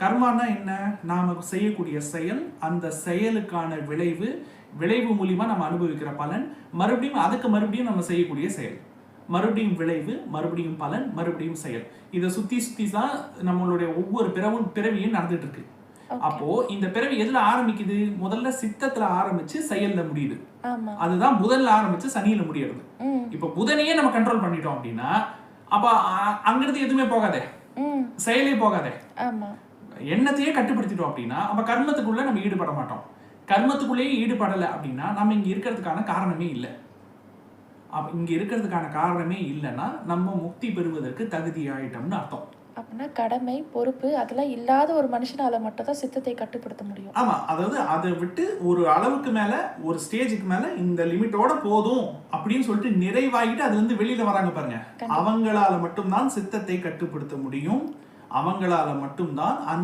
கர்மானா என்ன? நாம செய்யக்கூடிய செயல் அந்த செயலுக்கான விளைவு விளைவு மூலியமா நம்ம அனுபவிக்கிற பலன் மறுபடியும் அதுக்கு மறுபடியும் நம்ம செய்யக்கூடிய செயல். மறுபடியும் விளைவு மறுபடியும் பலன் மறுபடியும் செயல். இதை சுத்தி சுத்தி தான் நம்மளுடைய ஒவ்வொரு பிறவும் பிறவியும் நடந்துட்டு இருக்கு. அப்போ இந்த பிறவி எதுல ஆரம்பிக்குது? முதல்ல சித்தத்துல ஆரம்பிச்சு செயல்ல முடியுது. அதுதான் முதல்ல ஆரம்பிச்சு சனியில முடியறது. இப்ப புதனையே நம்ம கண்ட்ரோல் பண்ணிட்டோம் அப்படின்னா அப்ப அங்கிருந்து எதுவுமே போகாதே. செயலே போகாதே. எண்ணத்தையே கட்டுப்படுத்திட்டோம் அப்படின்னா அப்ப கர்மத்துக்குள்ள நம்ம ஈடுபட மாட்டோம். கர்மத்துக்குள்ளேயே ஈடுபடலை அப்படின்னா நம்ம இங்க இருக்கிறதுக்கான காரணமே இல்லை. அப்ப இங்க இருக்கிறதுக்கான காரணமே இல்லைன்னா நம்ம முக்தி பெறுவதற்கு தகுதி ஆயிட்டோம்னு அர்த்தம். அப்படின்னா கடமை பொறுப்பு அதெல்லாம் இல்லாத ஒரு மனுஷனால மட்டும் தான் சித்தத்தை கட்டுப்படுத்த முடியும். ஆமா அதாவது அதை விட்டு ஒரு அளவுக்கு மேல ஒரு ஸ்டேஜுக்கு மேல இந்த லிமிட்டோட போதும் அப்படின்னு சொல்லிட்டு நிறைவாகிட்டு அதுல இருந்து வெளியில வராங்க பாருங்க. அவங்களால மட்டும்தான் சித்தத்தை கட்டுப்படுத்த முடியும். அவங்களால மட்டும்தான்